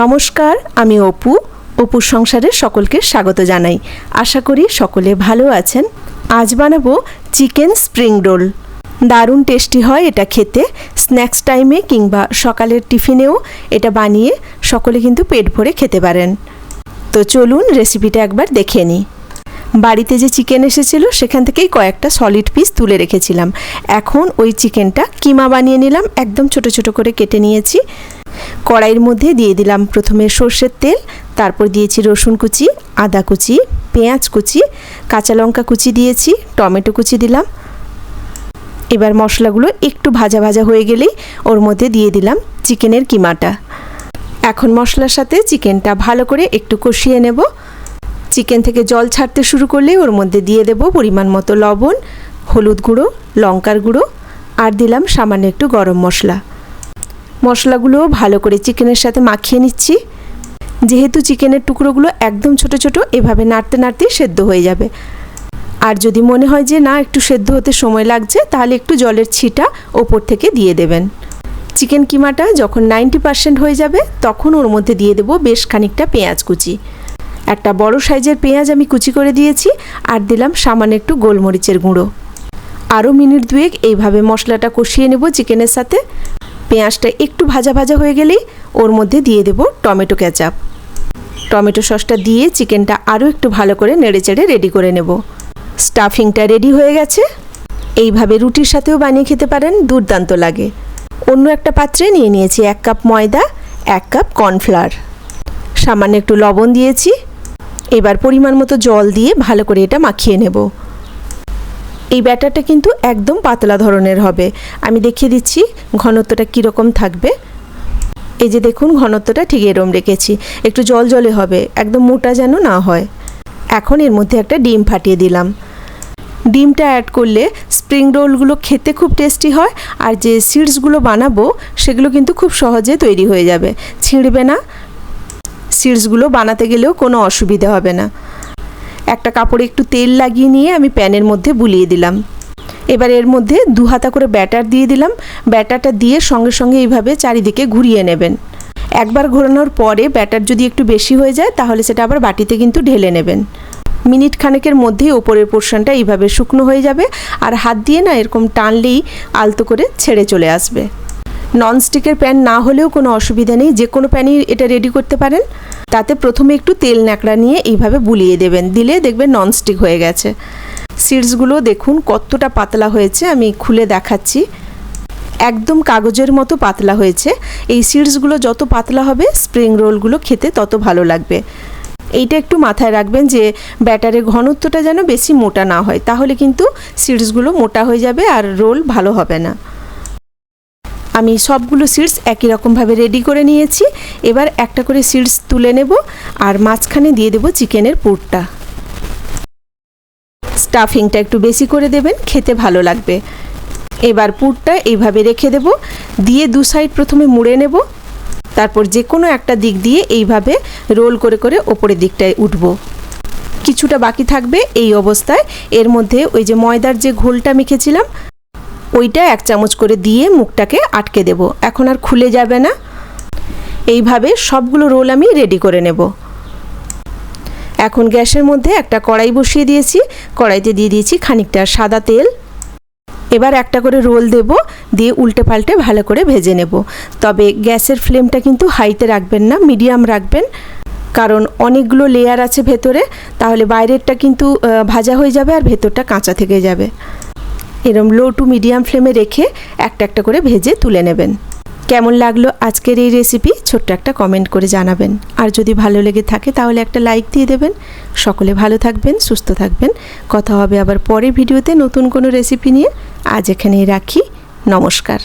নমস্কার, আমি অপু। অপুর সংসারে সকলকে স্বাগত জানাই। আশা করি সকলে ভালো আছেন। আজ বানাবো চিকেন স্প্রিং রোল। দারুণ টেস্টি হয় এটা খেতে। স্ন্যাক্স টাইমে কিংবা সকালের টিফিনেও এটা বানিয়ে সকলে কিন্তু পেট ভরে খেতে পারেন। তো চলুন রেসিপিটা একবার দেখে নিই। বাড়িতে যে চিকেন এসেছিল, সেখান থেকেই কয়েকটা সলিড পিস তুলে রেখেছিলাম। এখন ওই চিকেনটা কিমা বানিয়ে নিলাম। একদম ছোট ছোট করে কেটে নিয়েছি। কড়াইয়ের মধ্যে দিয়ে দিলাম প্রথমে সর্ষের তেল, তারপর দিয়েছি রসুন কুচি, আদা কুচি, পেঁয়াজ কুচি, কাঁচা লঙ্কা কুচি দিয়েছি, টমেটো কুচি দিলাম। এবার মশলাগুলো একটু ভাজা ভাজা হয়ে গেলেই ওর মধ্যে দিয়ে দিলাম চিকেনের কিমাটা। এখন মশলার সাথে চিকেনটা ভালো করে একটু কষিয়ে নেব। চিকেন থেকে জল ছাড়তে শুরু করলেই ওর মধ্যে দিয়ে দেব পরিমাণ মতো লবণ, হলুদ গুঁড়ো, লঙ্কার গুঁড়ো, আর দিলাম সামান্য একটু গরম মশলা। মশলাগুলোও ভালো করে চিকেনের সাথে মাখিয়ে নিচ্ছি। যেহেতু চিকেনের টুকরোগুলো একদম ছোট ছোট, এভাবে নাড়তে নাড়তেই সেদ্ধ হয়ে যাবে। আর যদি মনে হয় যে না, একটু সেদ্ধ হতে সময় লাগছে, তাহলে একটু জলের ছিটা ওপর থেকে দিয়ে দেবেন। চিকেন কিমাটা যখন নাইনটি পার্সেন্ট হয়ে যাবে, তখন ওর মধ্যে দিয়ে দেবো বেশ খানিকটা পেঁয়াজ কুচি। একটা বড় সাইজের পেঁয়াজ আমি কুচি করে দিয়েছি, আর দিলাম সামান্য একটু গোলমরিচের গুঁড়ো। আরও মিনিট দুয়েক এইভাবে মশলাটা কষিয়ে নেব চিকেনের সাথে। পেঁয়াজটা একটু ভাজা ভাজা হয়ে গেলেই ওর মধ্যে দিয়ে দেব টমেটো ক্যাচাপ টমেটো সসটা দিয়ে চিকেনটা আরও একটু ভালো করে নেড়ে চেড়ে রেডি করে নেব। স্টাফিংটা রেডি হয়ে গেছে। এইভাবে রুটির সাথেও বানিয়ে খেতে পারেন, দুর্দান্ত লাগে। অন্য একটা পাত্রে নিয়ে নিয়েছি এক কাপ ময়দা, এক কাপ কর্নফ্লাওয়ার। সামান্য একটু লবণ দিয়েছি। এবার পরিমাণ মতো জল দিয়ে ভালো করে এটা মাখিয়ে নেব। এই ব্যাটারটা কিন্তু একদম পাতলা ধরনের হবে। আমি দেখিয়ে দিচ্ছি ঘনত্বটা কীরকম থাকবে। এই যে দেখুন, ঘনত্বটা ঠিক এরম রেখেছি। একটু জল জলে হবে, একদম মোটা যেন না হয়। এখন এর মধ্যে একটা ডিম ফাটিয়ে দিলাম। ডিমটা অ্যাড করলে স্প্রিং রোলগুলো খেতে খুব টেস্টি হয়, আর যে সিডসগুলো বানাবো, সেগুলো কিন্তু খুব সহজে তৈরি হয়ে যাবে। ছিঁড়বে না। সিডসগুলো বানাতে গেলেও কোনো অসুবিধা হবে না। একটা কাপড়ে একটু তেল লাগিয়ে নিয়ে আমি প্যানের মধ্যে বুলিয়ে দিলাম। এবার এর মধ্যে দু হাতা করে ব্যাটার দিয়ে দিলাম। ব্যাটারটা দিয়ে সঙ্গে সঙ্গে এইভাবে চারিদিকে ঘুরিয়ে নেবেন। একবার ঘোরানোর পরে ব্যাটার যদি একটু বেশি হয়ে যায়, তাহলে সেটা আবার বাটিতে কিন্তু ঢেলে নেবেন। মিনিট খানেকের মধ্যেই ওপরের পোর্শনটা এইভাবে শুকনো হয়ে যাবে। আর হাত দিয়ে না এরকম টানলেই আলতো করে ছেড়ে চলে আসবে। ননস্টিকের প্যান না হলেও কোনো অসুবিধা নেই, যে কোনো প্যানই এটা রেডি করতে পারেন। তাতে প্রথমে একটু তেল ন্যাকড়া নিয়ে এইভাবে বুলিয়ে দেবেন, দিলে দেখবেন ননস্টিক হয়ে গেছে। সিডসগুলো দেখুন কতটা পাতলা হয়েছে, আমি খুলে দেখাচ্ছি। একদম কাগজের মতো পাতলা হয়েছে। এই সিডসগুলো যত পাতলা হবে, স্প্রিং রোলগুলো খেতে তত ভালো লাগবে। এইটা একটু মাথায় রাখবেন যে ব্যাটারের ঘনত্বটা যেন বেশি মোটা না হয়, তাহলে কিন্তু সিডসগুলো মোটা হয়ে যাবে আর রোল ভালো হবে না। আমি সবগুলো সিডস একই রকমভাবে রেডি করে নিয়েছি। এবার একটা করে সিডস তুলে নেব আর মাঝখানে দিয়ে দেব চিকেনের পুরটা। স্টাফিংটা একটু বেশি করে দেবেন, খেতে ভালো লাগবে। এবার পুরটা এইভাবে রেখে দেব, দিয়ে দু সাইড প্রথমে মুড়ে নেব। তারপর যে কোনো একটা দিক দিয়ে এইভাবে রোল করে করে ওপরের দিকটায় উঠব। কিছুটা বাকি থাকবে এই অবস্থায়। এর মধ্যে ওই যে ময়দার যে ঘোলটা মেখেছিলাম ওইটা এক চামচ করে দিয়ে মুখটাকে আটকে দেব। এখন আর খুলে যাবে না। এইভাবে সবগুলো রোল আমি রেডি করে নেব। এখন গ্যাসের মধ্যে একটা কড়াই বসিয়ে দিয়েছি। কড়াইতে দিয়ে দিয়েছি খানিকটা সাদা তেল। এবার একটা করে রোল দেব, দিয়ে উল্টে পাল্টে ভালো করে ভেজে নেব। তবে গ্যাসের ফ্লেমটা কিন্তু হাইতে রাখবেন না, মিডিয়াম রাখবেন। কারণ অনেকগুলো লেয়ার আছে ভেতরে, তাহলে বাইরেরটা কিন্তু ভাজা হয়ে যাবে আর ভেতরটা কাঁচা থেকে যাবে। এরম লো টু মিডিয়াম ফ্লেমে রেখে একটা একটা করে ভেজে তুলে নেবেন। কেমন লাগল আজকের এই রেসিপি ছোট্ট একটা কমেন্ট করে জানাবেন। আর যদি ভালো লেগে থাকে তাহলে একটা লাইক দিয়ে দেবেন। সকলে ভালো থাকবেন, সুস্থ থাকবেন। কথা হবে আবার পরে ভিডিওতে নতুন কোনো রেসিপি নিয়ে। আজ এখানেই রাখি। নমস্কার।